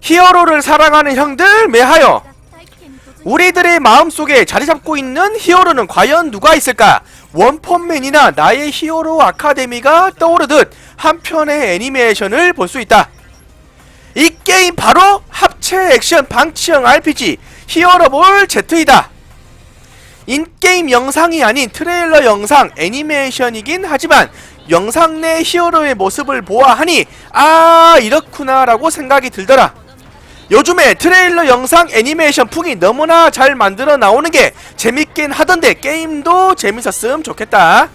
히어로를 사랑하는 형들 매하여 우리들의 마음속에 자리 잡고 있는 히어로는 과연 누가 있을까? 원펀맨이나 나의 히어로 아카데미가 떠오르듯 한 편의 애니메이션을 볼 수 있다. 이 게임 바로 합체 액션 방치형 RPG 히어로볼 Z이다. 인게임 영상이 아닌 트레일러 영상 애니메이션이긴 하지만 영상 내 히어로의 모습을 보아하니 아 이렇구나 라고 생각이 들더라. 요즘에 트레일러 영상 애니메이션 풍이 너무나 잘 만들어 나오는 게 재밌긴 하던데 게임도 재밌었음 좋겠다.